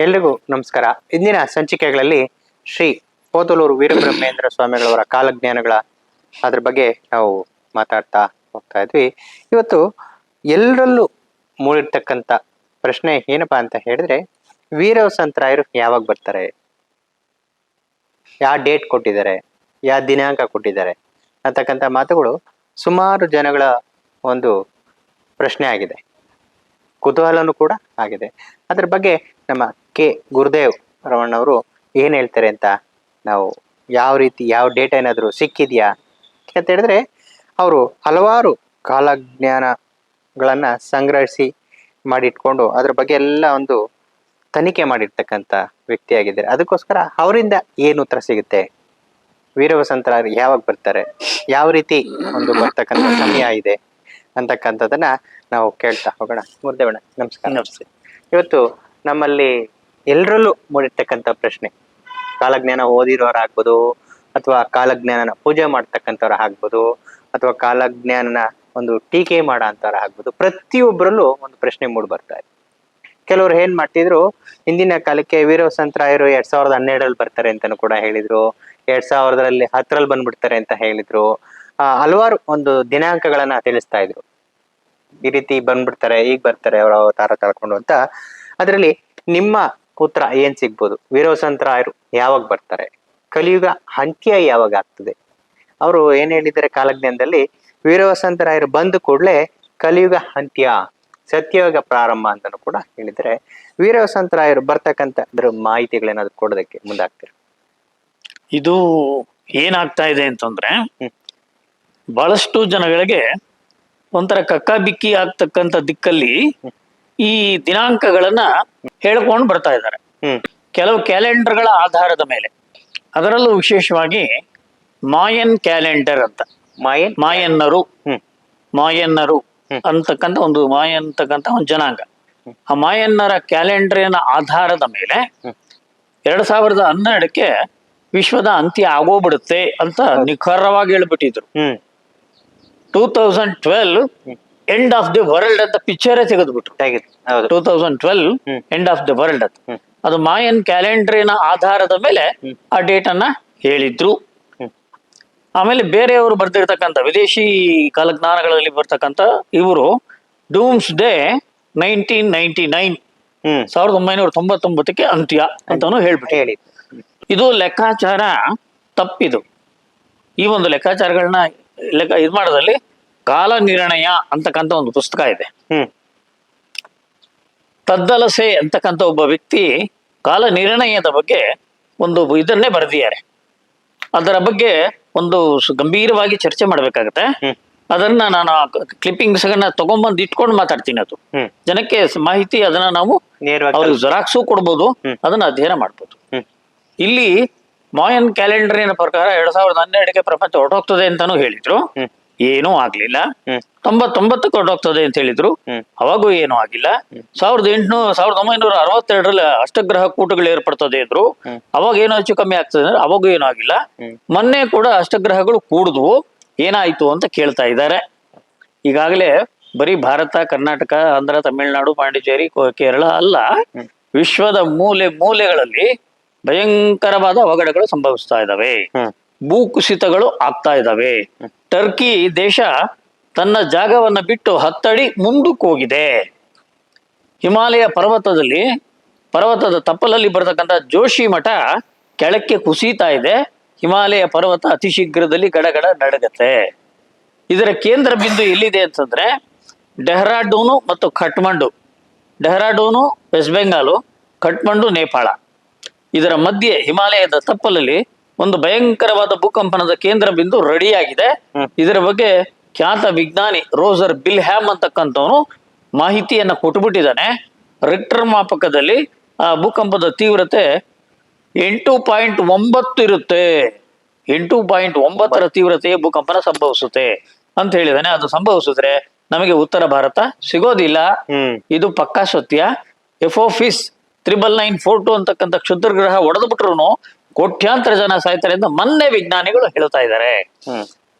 ಎಲ್ರಿಗೂ ನಮಸ್ಕಾರ. ಇಂದಿನ ಸಂಚಿಕೆಗಳಲ್ಲಿ ಶ್ರೀ ಪೋತಲೂರು ವೀರಬ್ರಹ್ಮೇಂದ್ರ ಸ್ವಾಮಿಗಳವರ ಕಾಲಜ್ಞಾನಗಳ ಅದ್ರ ಬಗ್ಗೆ ನಾವು ಮಾತಾಡ್ತಾ ಹೋಗ್ತಾ ಇದ್ವಿ. ಇವತ್ತು ಎಲ್ಲರಲ್ಲೂ ಮೂಡಿರ್ತಕ್ಕಂಥ ಪ್ರಶ್ನೆ ಏನಪ್ಪಾ ಅಂತ ಹೇಳಿದ್ರೆ ವೀರವಸಂತರಾಯರು ಯಾವಾಗ ಬರ್ತಾರೆ? ಯಾವ ಡೇಟ್ ಕೊಟ್ಟಿದ್ದಾರೆ? ಯಾವ ದಿನಾಂಕ ಕೊಟ್ಟಿದ್ದಾರೆ? ಅಂತಕ್ಕಂಥ ಮಾತುಗಳು ಸುಮಾರು ಜನಗಳ ಒಂದು ಪ್ರಶ್ನೆ ಆಗಿದೆ. ಕುತೂಹಲನೂ ಕೂಡ ಆಗಿದೆ. ಅದ್ರ ಬಗ್ಗೆ ನಮ್ಮ ಕೆ. ಗುರುದೇವ್ ರಮಣ್ಣವರು ಏನ್ ಹೇಳ್ತಾರೆ ಅಂತ ನಾವು ಯಾವ ರೀತಿ ಯಾವ ಡೇಟಾ ಏನಾದರೂ ಸಿಕ್ಕಿದ್ಯಾ ಅಂತ ಹೇಳಿದ್ರೆ ಅವರು ಹಲವಾರು ಕಾಲಜ್ಞಾನಗಳನ್ನ ಸಂಗ್ರಹಿಸಿ ಮಾಡಿಟ್ಕೊಂಡು ಅದ್ರ ಬಗ್ಗೆ ಎಲ್ಲ ಒಂದು ತನಿಖೆ ಮಾಡಿರ್ತಕ್ಕಂಥ ವ್ಯಕ್ತಿಯಾಗಿದ್ದಾರೆ. ಅದಕ್ಕೋಸ್ಕರ ಅವರಿಂದ ಏನು ಉತ್ತರ ಸಿಗುತ್ತೆ? ವೀರವಸಂತರಾಯರು ಯಾವಾಗ ಬರ್ತಾರೆ? ಯಾವ ರೀತಿ ಒಂದು ಬರ್ತಕ್ಕಂಥ ಸಮಯ ಇದೆ ಅಂತಕ್ಕಂಥದ್ದನ್ನ ನಾವು ಕೇಳ್ತಾ ಹೋಗೋಣ. ಮುರ್ದೇವಣ್ಣ ನಮಸ್ಕಾರ. ನಮಸ್ತೆ. ಇವತ್ತು ನಮ್ಮಲ್ಲಿ ಎಲ್ಲರಲ್ಲೂ ಮೂಡಿರ್ತಕ್ಕಂಥ ಪ್ರಶ್ನೆ. ಕಾಲಜ್ಞಾನ ಓದಿರೋರಾಗ್ಬೋದು, ಅಥವಾ ಕಾಲಜ್ಞಾನನ ಪೂಜೆ ಮಾಡ್ತಕ್ಕಂಥವ್ರ ಆಗ್ಬೋದು ಅಥವಾ ಕಾಲಜ್ಞಾನನ ಒಂದು ಟೀಕೆ ಮಾಡ ಆಗ್ಬೋದು ಪ್ರತಿಯೊಬ್ಬರಲ್ಲೂ ಒಂದು ಪ್ರಶ್ನೆ ಮೂಡ್ ಬರ್ತಾ ಇದೆ. ಕೆಲವರು ಏನ್ ಮಾಡ್ತಿದ್ರು, ಹಿಂದಿನ ಕಾಲಕ್ಕೆ ವೀರವಸಂತರಾಯರು ಎರಡ್ ಸಾವಿರದ ಹನ್ನೆರಡರಲ್ಲಿ ಬರ್ತಾರೆ ಅಂತಾನು ಕೂಡ ಹೇಳಿದ್ರು, ಎರಡ್ ಸಾವಿರದಲ್ಲಿ ಹತ್ತರಲ್ಲಿ ಬಂದ್ಬಿಡ್ತಾರೆ ಅಂತ ಹೇಳಿದ್ರು ಹಲವಾರು ಒಂದು ದಿನಾಂಕಗಳನ್ನ ತಿಳಿಸ್ತಾ ಇದ್ರು. ಈ ರೀತಿ ಬಂದ್ಬಿಡ್ತಾರೆ, ಈಗ ಬರ್ತಾರೆ, ಅವರ ಅವತಾರ ತಳ್ಕೊಂಡು ಅಂತ. ಅದರಲ್ಲಿ ನಿಮ್ಮ ಉತ್ತರ ಏನ್ ಸಿಗ್ಬೋದು? ವೀರವಸಂತರಾಯರು ಯಾವಾಗ ಬರ್ತಾರೆ? ಕಲಿಯುಗ ಅಂತ್ಯ ಯಾವಾಗ ಆಗ್ತದೆ? ಅವರು ಏನ್ ಹೇಳಿದ್ದಾರೆ ಕಾಲಜ್ಞಾನದಲ್ಲಿ? ವೀರವಸಂತರಾಯರು ಬಂದ ಕೂಡಲೇ ಕಲಿಯುಗ ಅಂತ್ಯ ಸತ್ಯಯುಗ ಪ್ರಾರಂಭ ಅಂತಾನು ಕೂಡ ಹೇಳಿದ್ದಾರೆ. ವೀರವಸಂತರಾಯರು ಬರ್ತಕ್ಕಂತ ಅದ್ರ ಮಾಹಿತಿಗಳೇನಾದ್ರು ಕೊಡೋದಕ್ಕೆ ಮುಂದಾಗ್ತಾರೆ? ಇದು ಏನಾಗ್ತಾ ಇದೆ ಅಂತಂದ್ರೆ ಬಹಳಷ್ಟು ಜನಗಳಿಗೆ ಒಂಥರ ಕಕ್ಕಾಬಿಕ್ಕಿ ಆಗ್ತಕ್ಕಂಥ ದಿಕ್ಕಲ್ಲಿ ಈ ದಿನಾಂಕಗಳನ್ನ ಹೇಳ್ಕೊಂಡು ಬರ್ತಾ ಇದ್ದಾರೆ. ಕೆಲವು ಕ್ಯಾಲೆಂಡರ್ಗಳ ಆಧಾರದ ಮೇಲೆ. ಅದರಲ್ಲೂ ವಿಶೇಷವಾಗಿ ಮಾಯನ್ ಕ್ಯಾಲೆಂಡರ್ ಅಂತ. ಮಾಯನ್ ಮಾಯನ್ನರು. ಮಾಯನ್ನರು. ಅಂತಕ್ಕಂಥ ಒಂದು ಮಾಯ ಅಂತಕ್ಕಂಥ ಒಂದು ಜನಾಂಗ. ಆ ಮಾಯನ್ನರ ಕ್ಯಾಲೆಂಡರಿನ ಆಧಾರದ ಮೇಲೆ. ಎರಡ್ ಸಾವಿರದ ಹನ್ನೆರಡಕ್ಕೆ ವಿಶ್ವದ ಅಂತ್ಯ ಆಗೋಗ್ಬಿಡುತ್ತೆ ಅಂತ ನಿಖರವಾಗಿ ಹೇಳ್ಬಿಟ್ಟಿದ್ರು. Two thousand twelve end of the world ಅಂತ ಪಿಕ್ಚರೇ ತೆಗೆದ್ಬಿಟ್ರು. ಹೌದು. Two thousand twelve. End of the world ಅಂತ ಅದು. ಮಾಯನ್ ಕ್ಯಾಲೆಂಡರಿನ ಆಧಾರದ ಮೇಲೆ ಆ ಡೇಟ್ ಅನ್ನ ಹೇಳಿದ್ರು. ಆಮೇಲೆ ಬೇರೆಯವರು ಬರ್ದಿರ್ತಕ್ಕಂಥ ವಿದೇಶಿ ಕಾಲಜ್ಞಾನಗಳಲ್ಲಿ ಬರ್ತಕ್ಕಂತ ಇವರು doomsday nineteen ninety nine ಸಾವಿರದ ಒಂಬೈನೂರ ತೊಂಬತ್ತೊಂಬತ್ತಕ್ಕೆ ಅಂತ್ಯ ಅಂತಾನು ಹೇಳ್ಬಿಟ್ಟು ಹೇಳಿ ಇದು ಲೆಕ್ಕಾಚಾರ ತಪ್ಪಿದು. ಈ ಒಂದು ಲೆಕ್ಕಾಚಾರಗಳನ್ನ ಲೆಕ್ಕ ಇದು ಮಾಡೋದ್ರಲ್ಲಿ ಕಾಲ ನಿರ್ಣಯ ಅಂತಕ್ಕಂತ ಒಂದು ಪುಸ್ತಕ ಇದೆ. ತದ್ದಲಸೆ ಅಂತಕ್ಕಂತ ಒಬ್ಬ ವ್ಯಕ್ತಿ ಕಾಲ ನಿರ್ಣಯದ ಬಗ್ಗೆ ಒಂದು ಇದನ್ನೇ ಬರೆದಿದ್ದಾರೆ. ಅದರ ಬಗ್ಗೆ ಒಂದು ಗಂಭೀರವಾಗಿ ಚರ್ಚೆ ಮಾಡಬೇಕಾಗತ್ತೆ. ಅದನ್ನ ನಾನು ಕ್ಲಿಪ್ಪಿಂಗ್ಸ್ ತಗೊಂಡ್ಬಂದು ಇಟ್ಕೊಂಡು ಮಾತಾಡ್ತೀನಿ ಅದು. ಜನಕ್ಕೆ ಮಾಹಿತಿ ಅದನ್ನ ನಾವು ಅವ್ರಿಗೆ ಜೆರಾಕ್ಸು ಕೊಡ್ಬೋದು. ಅದನ್ನ ಅಧ್ಯಯನ ಮಾಡ್ಬೋದು. ಇಲ್ಲಿ ಮಾಯನ್ ಕ್ಯಾಲೆಂಡರಿನ ಪ್ರಕಾರ ಎರಡ್ ಸಾವಿರದ ಹನ್ನೆರಡಕ್ಕೆ ಪ್ರಪಂಚ ಹೊರಟೋಗ್ತದೆ ಅಂತಾನು ಹೇಳಿದ್ರು. ಏನೂ ಆಗ್ಲಿಲ್ಲ. ತೊಂಬತ್ತೊಂಬತ್ತು ಹೊರಟೋಗ್ತದೆ ಅಂತ ಹೇಳಿದ್ರು. ಅವಾಗೂ ಏನೂ ಆಗಿಲ್ಲ. ಸಾವಿರದ ಎಂಟುನೂರ ಸಾವಿರದ ಒಂಬೈನೂರ ಅರವತ್ತೆರಡರಲ್ಲಿ ಅಷ್ಟಗ್ರಹ ಕೂಟಗಳು ಏರ್ಪಡ್ತದೆ ಇದ್ರು ಅವಾಗ ಏನೋ ಹೆಚ್ಚು ಕಮ್ಮಿ ಆಗ್ತದೆ ಅಂದ್ರೆ ಅವಾಗೂ ಏನೂ ಆಗಿಲ್ಲ. ಮೊನ್ನೆ ಕೂಡ ಅಷ್ಟಗ್ರಹಗಳು ಕೂಡಿದ್ವು ಏನಾಯ್ತು ಅಂತ ಕೇಳ್ತಾ ಇದ್ದಾರೆ. ಈಗಾಗಲೇ ಬರೀ ಭಾರತ ಕರ್ನಾಟಕ ಆಂಧ್ರ ತಮಿಳುನಾಡು ಪಾಂಡಿಚೇರಿ ಕೇರಳ ಅಲ್ಲ. ವಿಶ್ವದ ಮೂಲೆ ಮೂಲೆಗಳಲ್ಲಿ ಭಯಂಕರವಾದ ಅವಘಡಗಳು ಸಂಭವಿಸ್ತಾ ಇದ್ದಾವೆ. ಭೂಕುಸಿತಗಳು ಆಗ್ತಾ ಇದ್ದಾವೆ. ಟರ್ಕಿ ದೇಶ ತನ್ನ ಜಾಗವನ್ನ ಬಿಟ್ಟು ಹತ್ತಡಿ ಮುಂದಕ್ಕೆ ಹೋಗಿದೆ. ಹಿಮಾಲಯ ಪರ್ವತದಲ್ಲಿ, ಪರ್ವತದ ತಪ್ಪಲಲ್ಲಿ ಬರತಕ್ಕಂಥ ಜೋಶಿ ಮಠ ಕೆಳಕ್ಕೆ ಕುಸಿತಾ ಇದೆ. ಹಿಮಾಲಯ ಪರ್ವತ ಅತಿ ಶೀಘ್ರದಲ್ಲಿ ಗಡಗಡ ನಡಗತ್ತೆ. ಇದರ ಕೇಂದ್ರ ಬಿಂದು ಎಲ್ಲಿದೆ ಅಂತಂದ್ರೆ ಡೆಹ್ರಾಡೂನು ಮತ್ತು ಖಟ್ಮಂಡು. ಡೆಹ್ರಾಡೂನು, ವೆಸ್ಟ್ ಬೆಂಗಾಲು ಕಠ್ಮಂಡು ನೇಪಾಳ. ಇದರ ಮಧ್ಯೆ ಹಿಮಾಲಯದ ತಪ್ಪಲಲ್ಲಿ ಒಂದು ಭಯಂಕರವಾದ ಭೂಕಂಪನದ ಕೇಂದ್ರ ಬಿಂದು ರೆಡಿಯಾಗಿದೆ. ಇದರ ಬಗ್ಗೆ ಖ್ಯಾತ ವಿಜ್ಞಾನಿ ರೋಸರ್ ಬಿಲ್ ಹ್ಯಾಮ್ ಅಂತಕ್ಕಂಥವನು ಮಾಹಿತಿಯನ್ನ ಕೊಟ್ಬಿಟ್ಟಿದ್ದಾನೆ. ರಿಕ್ಟರ್ ಮಾಪಕದಲ್ಲಿ ಆ ಭೂಕಂಪದ ತೀವ್ರತೆ ಎಂಟು ಪಾಯಿಂಟ್ ಒಂಬತ್ತು ಇರುತ್ತೆ. ಎಂಟು ಪಾಯಿಂಟ್ ಒಂಬತ್ತರ ತೀವ್ರತೆಯ ಭೂಕಂಪನ ಸಂಭವಿಸುತ್ತೆ ಅಂತ ಹೇಳಿದಾನೆ. ಅದು ಸಂಭವಿಸಿದ್ರೆ ನಮಗೆ ಉತ್ತರ ಭಾರತ ಸಿಗೋದಿಲ್ಲ. ಇದು ಪಕ್ಕಾ ಸತ್ಯ. Apophis triple nine four two ಅಂತಕ್ಕಂಥ ಕ್ಷುದ್ರ ಗ್ರಹ ಹೊಡೆದು ಬಿಟ್ರು ಕೋಟ್ಯಾಂತರ ಜನ ಸಾಯ್ತಾರೆ ಅಂತ ಮೊನ್ನೆ ವಿಜ್ಞಾನಿಗಳು ಹೇಳ್ತಾ ಇದ್ದಾರೆ.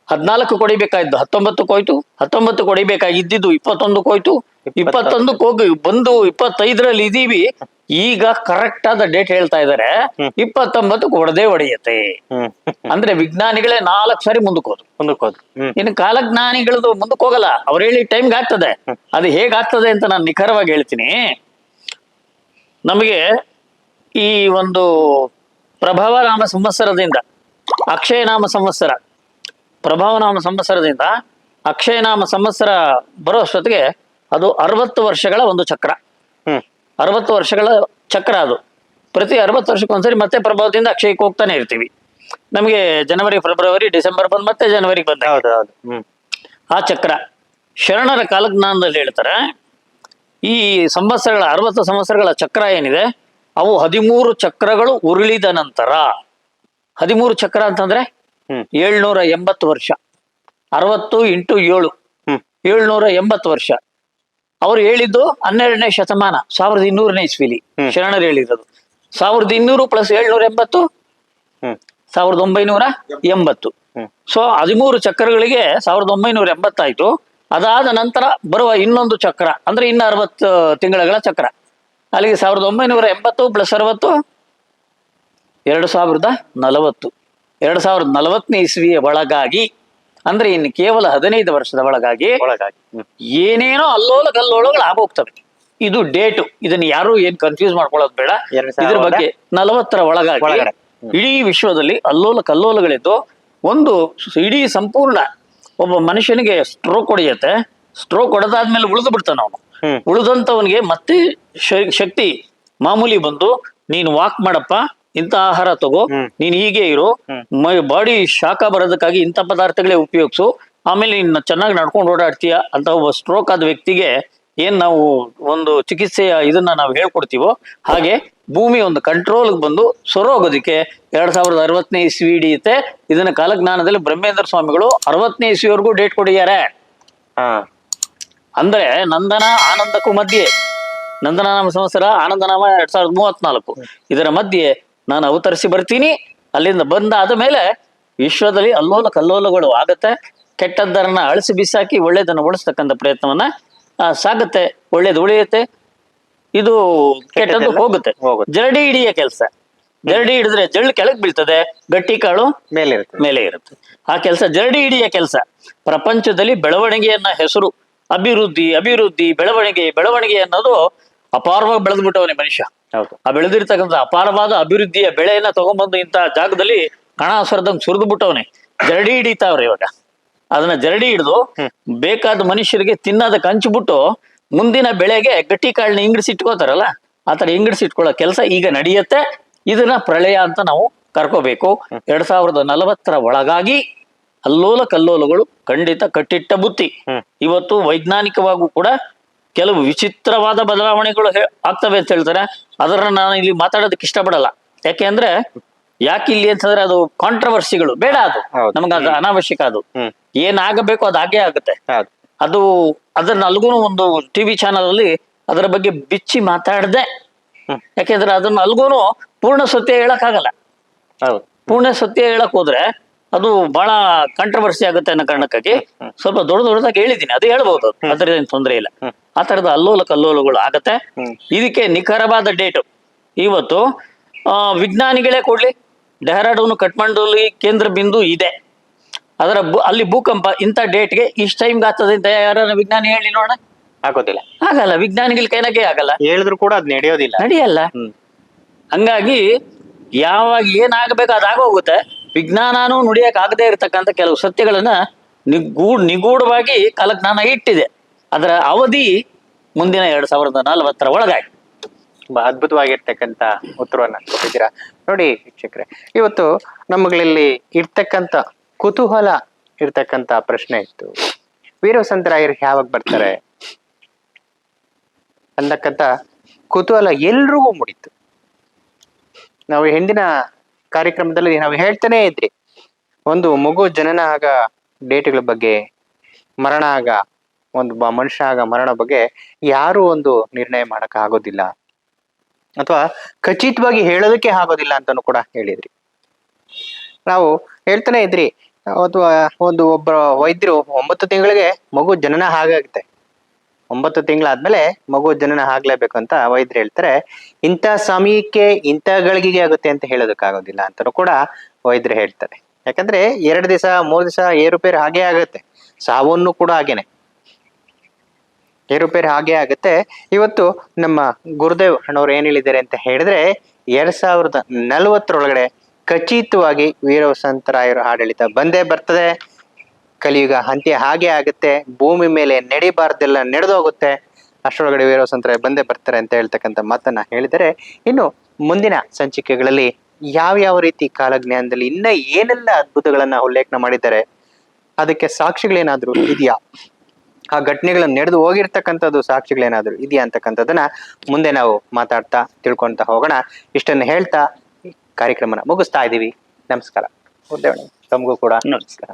ಹದಿನಾಲ್ಕು ಕೊಡಿಬೇಕಾಯ್ತು ಹತ್ತೊಂಬತ್ತು ಹೋಯ್ತು ಹತ್ತೊಂಬತ್ತು ಕೊಡಿಬೇಕಾಗಿದ್ದಿದ್ದು ಇಪ್ಪತ್ತೊಂದು ಹೋಯ್ತು ಇಪ್ಪತ್ತೊಂದಕ್ಕೆ ಹೋಗಿ ಬಂದು ಇಪ್ಪತ್ತೈದರಲ್ಲಿ ಇದೀವಿ. ಈಗ ಕರೆಕ್ಟ್ ಆದ ಡೇಟ್ ಹೇಳ್ತಾ ಇದಾರೆ ಇಪ್ಪತ್ತೊಂಬತ್ತು ಹೊಡೆದೇ ಹೊಡೆಯುತ್ತೆ ಅಂದ್ರೆ ವಿಜ್ಞಾನಿಗಳೇ ನಾಲ್ಕು ಸಾರಿ ಮುಂದಕ್ಕೆ ಹೋದ್ರು. ಮುಂದಕ್ಕೆ ಹೋದ್ರು. ಇನ್ನು ಕಾಲಜ್ಞಾನಿಗಳದು ಮುಂದಕ್ಕೆ ಹೋಗಲ್ಲ. ಅವ್ರು ಹೇಳಿ ಟೈಮ್ಗೆ ಆಗ್ತದೆ. ಅದು ಹೇಗಾಗ್ತದೆ ಅಂತ ನಾನು ನಿಖರವಾಗಿ ಹೇಳ್ತೀನಿ. ನಮಗೆ ಈ ಒಂದು ಪ್ರಭಾವ ನಾಮ ಸಂವತ್ಸರದಿಂದ ಅಕ್ಷಯನಾಮ ಸಂವತ್ಸರ ಪ್ರಭಾವ ನಾಮ ಸಂವತ್ಸರದಿಂದ ಅಕ್ಷಯನಾಮ ಸಂವತ್ಸರ ಬರೋ ಅಷ್ಟೊತ್ತಿಗೆ ಅದು ಅರವತ್ತು ವರ್ಷಗಳ ಒಂದು ಚಕ್ರ. ಹ್ಮ್. ಅರವತ್ತು ವರ್ಷಗಳ ಚಕ್ರ ಅದು. ಪ್ರತಿ ಅರವತ್ತು ವರ್ಷಕ್ಕೊಂದ್ಸರಿ ಮತ್ತೆ ಪ್ರಭಾವದಿಂದ ಅಕ್ಷಯಕ್ಕೆ ಹೋಗ್ತಾನೆ ಇರ್ತೀವಿ. ನಮಗೆ ಜನವರಿ ಫೆಬ್ರವರಿ ಡಿಸೆಂಬರ್ ಬಂದು ಮತ್ತೆ ಜನವರಿಗೆ ಬಂದ ಹೌದು ಹೌದು ಹ್ಮ್. ಆ ಚಕ್ರ. ಶರಣರ ಕಾಲಜ್ಞಾನದಲ್ಲಿ ಹೇಳ್ತಾರೆ ಈ ಸಂವತ್ಸರಗಳ ಅರವತ್ತು ಸಂವತ್ಸರಗಳ ಚಕ್ರ ಏನಿದೆ? ಅವು ಹದಿಮೂರು ಚಕ್ರಗಳು ಉರುಳಿದ ನಂತರ ಹದಿಮೂರು ಚಕ್ರ ಅಂತಂದ್ರೆ ಏಳ್ನೂರ ಎಂಬತ್ತು ವರ್ಷ ಅರವತ್ತು ಇಂಟು ಏಳು ಏಳ್ನೂರ ಎಂಬತ್ತು ವರ್ಷ. ಅವ್ರು ಹೇಳಿದ್ದು ಹನ್ನೆರಡನೇ ಶತಮಾನ ಸಾವಿರದ ಇನ್ನೂರನೇ ಇಸ್ವಿಲಿ ಶರಣರು ಹೇಳಿರೋದು. ಸಾವಿರದ ಇನ್ನೂರು ಪ್ಲಸ್ ಏಳ್ನೂರ ಎಂಬತ್ತು ಸಾವಿರದ ಒಂಬೈನೂರ ಎಂಬತ್ತು. ಸೊ ಹದಿಮೂರು ಚಕ್ರಗಳಿಗೆ ಸಾವಿರದ ಒಂಬೈನೂರ ಎಂಬತ್ತಾಯ್ತು. ಅದಾದ ನಂತರ ಬರುವ ಇನ್ನೊಂದು ಚಕ್ರ ಅಂದ್ರೆ ಇನ್ನ ಅರವತ್ತು ತಿಂಗಳಗಳ ಚಕ್ರ. ಅಲ್ಲಿಗೆ ಸಾವಿರದ ಒಂಬೈನೂರ ಎಂಬತ್ತು ಪ್ಲಸ್ ಅರವತ್ತು ಎರಡು ಸಾವಿರದ ನಲವತ್ತು. ಎರಡು ಸಾವಿರದ ನಲವತ್ತನೇ ಇಸ್ವಿಯ ಒಳಗಾಗಿ ಅಂದ್ರೆ ಇನ್ನು ಕೇವಲ ಹದಿನೈದು ವರ್ಷದ ಒಳಗಾಗಿ ಒಳಗಾಗಿ. ಏನೇನೋ ಅಲ್ಲೋಲ ಕಲ್ಲೋಲಗಳು ಆಗೋಗ್ತವೆ ಇದು ಡೇಟು ಇದನ್ನ ಯಾರು ಏನ್ ಕನ್ಫ್ಯೂಸ್ ಮಾಡ್ಕೊಳ್ಳೋದು ಬೇಡ. ಇದ್ರ ಬಗ್ಗೆ ನಲವತ್ತರ ಒಳಗಾಗಿ. ಇಡೀ ವಿಶ್ವದಲ್ಲಿ ಅಲ್ಲೋಲ ಕಲ್ಲೋಲಗಳಿದ್ದು ಒಂದು ಇಡೀ ಸಂಪೂರ್ಣ ಒಬ್ಬ ಮನುಷ್ಯನಿಗೆ ಸ್ಟ್ರೋಕ್ ಹೊಡೆಯುತ್ತೆ. ಸ್ಟ್ರೋಕ್ ಹೊಡೆದಾದ್ಮೇಲೆ ಉಳಿದು ಬಿಡ್ತಾನ ಅವನು. ಉಳಿದಂತವನಿಗೆ ಮತ್ತೆ ಶಕ್ತಿ ಮಾಮೂಲಿ ಬಂದು ನೀನು ವಾಕ್ ಮಾಡಪ್ಪ ಇಂಥ ಆಹಾರ ತಗೋ. ನೀನ್ ಹೀಗೆ ಇರು ಬಾಡಿ ಶಾಖ ಬರೋದಕ್ಕಾಗಿ ಇಂಥ ಪದಾರ್ಥಗಳೇ ಉಪಯೋಗಿಸು ಆಮೇಲೆ ನೀನ್ ಚೆನ್ನಾಗಿ ನಡ್ಕೊಂಡು ಓಡಾಡ್ತೀಯ ಅಂತ ಒಬ್ಬ ಸ್ಟ್ರೋಕ್ ಆದ ವ್ಯಕ್ತಿಗೆ ಏನ್ ನಾವು ಒಂದು ಚಿಕಿತ್ಸೆಯ ಇದನ್ನ ನಾವು ಹೇಳ್ಕೊಡ್ತೀವೋ ಹಾಗೆ ಭೂಮಿ ಒಂದು ಕಂಟ್ರೋಲ್ ಬಂದು ಸೊರೋಗೋದಕ್ಕೆ ಎರಡ್ ಸಾವಿರದ ಅರವತ್ತನೇ ಇಸ್ವಿ ಹಿಡಿಯುತ್ತೆ. ಇದನ್ನ ಕಾಲಜ್ಞಾನದಲ್ಲಿ ಬ್ರಹ್ಮೇಂದ್ರ ಸ್ವಾಮಿಗಳು ಅರವತ್ತನೇ ಇಸ್ವಿವರೆಗೂ ಡೇಟ್ ಕೊಡಿದ್ದಾರೆ ಹಾ. ಅಂದ್ರೆ ನಂದನ ಆನಂದಕ್ಕೂ ಮಧ್ಯೆ ನಂದನಾಮ ಸಂವತ್ಸರ ಆನಂದನಾಮ ಎರಡ್ ಸಾವಿರದ ಮೂವತ್ನಾಲ್ಕು. ಇದರ ಮಧ್ಯೆ ನಾನು ಅವತರಿಸಿ ಬರ್ತೀನಿ. ಅಲ್ಲಿಂದ ಬಂದಾದ ಮೇಲೆ ವಿಶ್ವದಲ್ಲಿ ಅಲ್ಲೋಲ ಕಲ್ಲೋಲಗಳು ಆಗತ್ತೆ. ಕೆಟ್ಟದ್ದರನ್ನ ಅಳಿಸಿ ಬಿಸಾಕಿ ಒಳ್ಳೇದನ್ನ ಉಳಿಸ್ತಕ್ಕಂಥ ಪ್ರಯತ್ನವನ್ನ ಆ, ಸಾಗುತ್ತೆ. ಒಳ್ಳೇದು ಉಳಿಯುತ್ತೆ. ಇದು ಕೆಟ್ಟದ್ದು ಹೋಗುತ್ತೆ. ಜರಡಿ ಹಿಡಿಯ ಕೆಲಸ. ಜರಡಿ ಹಿಡಿದ್ರೆ ಜಳ್ಳು ಕೆಳಗ್ ಬೀಳ್ತದೆ ಗಟ್ಟಿ ಕಾಳು ಮೇಲೆ ಇರುತ್ತೆ. ಮೇಲೆ ಇರುತ್ತೆ. ಆ ಕೆಲಸ ಜರಡಿ ಹಿಡಿಯ ಕೆಲಸ. ಪ್ರಪಂಚದಲ್ಲಿ ಬೆಳವಣಿಗೆಯನ್ನ ಹೆಸರು ಅಭಿವೃದ್ಧಿ ಅಭಿವೃದ್ಧಿ ಬೆಳವಣಿಗೆ ಬೆಳವಣಿಗೆ ಅನ್ನೋದು ಅಪಾರವಾಗಿ ಬೆಳೆದ್ಬಿಟ್ಟವನೇ ಮನುಷ್ಯ. ಹೌದು. ಆ ಬೆಳೆದಿರ್ತಕ್ಕಂಥ ಅಪಾರವಾದ ಅಭಿವೃದ್ಧಿಯ ಬೆಳೆಯನ್ನ ತಗೊಂಡ್ಬಂದು ಇಂಥ ಜಾಗದಲ್ಲಿ ಕಣ ಸುರದಂಗ್ ಸುರಿದು ಬಿಟ್ಟವನೇ ಜರಡಿ ಹಿಡಿತಾವ್ರೆ ಇವಾಗ. ಅದನ್ನ ಜರಡಿ ಹಿಡಿದು ಬೇಕಾದ ಮನುಷ್ಯರಿಗೆ ತಿನ್ನೋದಕ್ಕೆ ಹಂಚ್ಬಿಟ್ಟು ಮುಂದಿನ ಬೆಳೆಗೆ ಗಟ್ಟಿ ಕಾಳನ್ನ ಆ ತರ ಇಂಗಿಡಿಸಿ ಇಟ್ಕೊಳ್ಳೋ ಕೆಲಸ ಈಗ ನಡೆಯುತ್ತೆ. ಇದನ್ನ ಪ್ರಳಯ ಅಂತ ನಾವು ಕರ್ಕೋಬೇಕು. ಎರಡ್ ಸಾವಿರದ ನಲವತ್ತರ ಒಳಗಾಗಿ ಅಲ್ಲೋಲ ಕಲ್ಲೋಲಗಳು ಖಂಡಿತ ಕಟ್ಟಿಟ್ಟ ಬುತ್ತಿ. ಇವತ್ತು ವೈಜ್ಞಾನಿಕವಾಗೂ ಕೂಡ ಕೆಲವು ವಿಚಿತ್ರವಾದ ಬದಲಾವಣೆಗಳು ಆಗ್ತವೆ ಅಂತ ಹೇಳ್ತಾರೆ. ಅದರ ನಾನು ಇಲ್ಲಿ ಮಾತಾಡೋದಕ್ಕೆ ಇಷ್ಟಪಡಲ್ಲ. ಯಾಕೆ ಅಂದ್ರೆ ಯಾಕೆ ಇಲ್ಲಿ ಅಂತಂದ್ರೆ ಅದು ಕಾಂಟ್ರವರ್ಸಿಗಳು ಬೇಡ ಅದು. ನಮ್ಗೆ ಅದು ಅನಾವಶ್ಯಕ ಅದು. ಏನಾಗಬೇಕು ಅದು ಹಾಗೆ ಆಗುತ್ತೆ. ಅದು ಅದನ್ನ ಅಲ್ಗೂ ಒಂದು ಟಿವಿ ಚಾನಲ್ ಅಲ್ಲಿ ಅದರ ಬಗ್ಗೆ ಬಿಚ್ಚಿ ಮಾತಾಡದೆ. ಯಾಕೆಂದ್ರೆ ಅದನ್ನ ಅಲ್ಗೂನು ಪೂರ್ಣ ಸತ್ಯ ಹೇಳಕ್ ಆಗಲ್ಲ ಪೂರ್ಣ ಸತ್ಯ ಹೇಳಕ್ ಹೋದ್ರೆ ಅದು ಬಹಳ ಕಂಟ್ರವರ್ಸಿ ಆಗುತ್ತೆ ಅನ್ನೋ ಕಾರಣಕ್ಕಾಗಿ ಸ್ವಲ್ಪ ದೊಡ್ಡ ದೊಡ್ಡದಾಗಿ ಹೇಳಿದ್ದೀನಿ. ಅದು ಹೇಳ್ಬೋದು. ಅದರಿಂದ ತೊಂದರೆ ಇಲ್ಲ. ಆ ತರದ ಅಲ್ಲೋಲ ಕಲ್ಲೋಲಗಳು ಆಗತ್ತೆ. ಇದಕ್ಕೆ ನಿಖರವಾದ ಡೇಟು ಇವತ್ತು ಆ, ವಿಜ್ಞಾನಿಗಳೇ ಕೊಡ್ಲಿ ಡೆಹರಾಡೂನು ಕಠ್ಮಂಡುಲಿ ಕೇಂದ್ರ ಬಿಂದು ಇದೆ. ಅದರ ಅಲ್ಲಿ ಭೂಕಂಪ ಇಂಥ ಡೇಟ್ಗೆ ಇಷ್ಟ ಟೈಮ್ ಆಗ್ತದೆ ಅಂತ ಯಾರ ವಿಜ್ಞಾನಿ ಹೇಳಿ ನೋಡೋಣ? ಆಗೋದಿಲ್ಲ. ಆಗಲ್ಲ. ವಿಜ್ಞಾನಿಗಳ ಕೈನಾಗೆ ಆಗಲ್ಲ. ಹೇಳಿದ್ರು ಕೂಡ ಅದ್ ನಡೆಯೋದಿಲ್ಲ ನಡೆಯಲ್ಲ. ಹಂಗಾಗಿ ಯಾವಾಗ ಏನಾಗಬೇಕು ಅದಾಗೋಗುತ್ತೆ ವಿಜ್ಞಾನನೂ ಆಗದೆ ಇರತಕ್ಕಂಥ ಕೆಲವು ಸತ್ಯಗಳನ್ನ ನಿಗೂಢ, ನಿಗೂಢವಾಗಿ ಕಾಲಜ್ಞಾನ ಇಟ್ಟಿದೆ. ಅದರ ಅವಧಿ ಮುಂದಿನ ಎರಡ್ ಸಾವಿರದ ನಲವತ್ತರ ಒಳಗಾಗಿ ತುಂಬಾ ಅದ್ಭುತವಾಗಿರ್ತಕ್ಕಂತ ಉತ್ತರವನ್ನ ಕೊಟ್ಟಿದ್ದೀರಾ. ನೋಡಿ ವೀಕ್ಷಕರೇ, ಇವತ್ತು ನಮ್ಮಗಳಲ್ಲಿ ಇರ್ತಕ್ಕಂತ ಕುತೂಹಲ ಇರ್ತಕ್ಕಂತ ಪ್ರಶ್ನೆ ಇತ್ತು. ವೀರವಸಂತರಾಯರು ಯಾವಾಗ ಬರ್ತಾರೆ? ಅಂತಕ್ಕಂತ ಕುತೂಹಲ ಎಲ್ರಿಗೂ ಮೂಡಿತ್ತು. ನಾವು ಹಿಂದಿನ ಕಾರ್ಯಕ್ರಮದಲ್ಲಿ ನಾವು ಹೇಳ್ತಾನೆ ಇದ್ರಿ, ಒಂದು ಮಗು ಜನನ ಆಗ, ಡೇಟ್ಗಳ ಬಗ್ಗೆ, ಮರಣ ಆಗ, ಒಂದು ಮನುಷ್ಯ ಆಗ, ಮರಣ ಬಗ್ಗೆ ಯಾರು ಒಂದು ನಿರ್ಣಯ ಮಾಡಕ್ ಆಗೋದಿಲ್ಲ. ಅಥವಾ ಖಚಿತವಾಗಿ ಹೇಳೋದಕ್ಕೆ ಆಗೋದಿಲ್ಲ ಅಂತಾನು ಕೂಡ ಹೇಳಿದ್ರಿ. ನಾವು ಹೇಳ್ತಾನೆ ಇದ್ರಿ, ಅಥವಾ ಒಂದು ಒಬ್ಬ ವೈದ್ಯರು ಒಂಬತ್ತು ತಿಂಗಳಿಗೆ ಮಗು ಜನನ ಹಾಗಾಗುತ್ತೆ ಒಂಬತ್ತು ತಿಂಗಳಾದ್ಮೇಲೆ ಮಗು ಜನನ ಆಗ್ಲೇಬೇಕು ಅಂತ ವೈದ್ಯರು ಹೇಳ್ತಾರೆ. ಇಂಥ ಸಮಯಕ್ಕೆ ಇಂಥ ಗಳಿಗೆಗೆ ಆಗುತ್ತೆ ಅಂತ ಹೇಳೋದಕ್ಕಾಗೋದಿಲ್ಲ ಅಂತಲೂ ಕೂಡ ವೈದ್ಯರು ಹೇಳ್ತಾರೆ. ಯಾಕಂದ್ರೆ ಎರಡು ದಿವಸ, ಮೂರು ದಿವಸ ಏರುಪೇರು ಹಾಗೆ ಆಗುತ್ತೆ. ಸಾವನ್ನು ಕೂಡ ಹಾಗೇನೆ. ಏರುಪೇರು ಹಾಗೆ ಆಗುತ್ತೆ. ಇವತ್ತು ನಮ್ಮ ಗುರುದೇವ್ ಅಣ್ಣವ್ರು ಏನ್ ಹೇಳಿದ್ದಾರೆ ಅಂತ ಹೇಳಿದ್ರೆ, ಎರಡ್ ಸಾವಿರದ ನಲವತ್ತರೊಳಗಡೆ ಖಚಿತವಾಗಿ ವೀರವಸಂತರಾಯರ ಆಡಳಿತ ಬಂದೇ ಬರ್ತದೆ. ಕಲಿಯುಗ ಅಂತ್ಯ ಹಾಗೆ ಆಗುತ್ತೆ. ಭೂಮಿ ಮೇಲೆ ನಡಿಬಾರ್ದೆಲ್ಲ ನಡೆದೋಗುತ್ತೆ. ಅಷ್ಟರೊಳಗಡೆ ಸಂತರ ಬಂದೇ ಬರ್ತಾರೆ ಅಂತ ಹೇಳ್ತಕ್ಕಂಥ ಮಾತನ್ನ ಹೇಳಿದರೆ, ಇನ್ನು ಮುಂದಿನ ಸಂಚಿಕೆಗಳಲ್ಲಿ ಯಾವ ಯಾವ ರೀತಿ ಕಾಲಜ್ಞಾನದಲ್ಲಿ ಇನ್ನ ಏನೆಲ್ಲ ಅದ್ಭುತಗಳನ್ನ ಉಲ್ಲೇಖನ ಮಾಡಿದ್ದಾರೆ, ಅದಕ್ಕೆ ಸಾಕ್ಷಿಗಳೇನಾದ್ರೂ ಇದೆಯಾ? ಆ ಘಟನೆಗಳನ್ನು ನಡೆದು ಹೋಗಿರ್ತಕ್ಕಂಥದ್ದು ಸಾಕ್ಷಿಗಳೇನಾದ್ರು ಇದೆಯಾ ಅಂತಕ್ಕಂಥದ್ದನ್ನ ಮುಂದೆ ನಾವು ಮಾತಾಡ್ತಾ ತಿಳ್ಕೊಂತ ಹೋಗೋಣ. ಇಷ್ಟನ್ನು ಹೇಳ್ತಾ ಕಾರ್ಯಕ್ರಮನ ಮುಗಿಸ್ತಾ ಇದ್ದೀವಿ. ನಮಸ್ಕಾರ. ತಮಗೂ ಕೂಡ. ನಮಸ್ಕಾರ.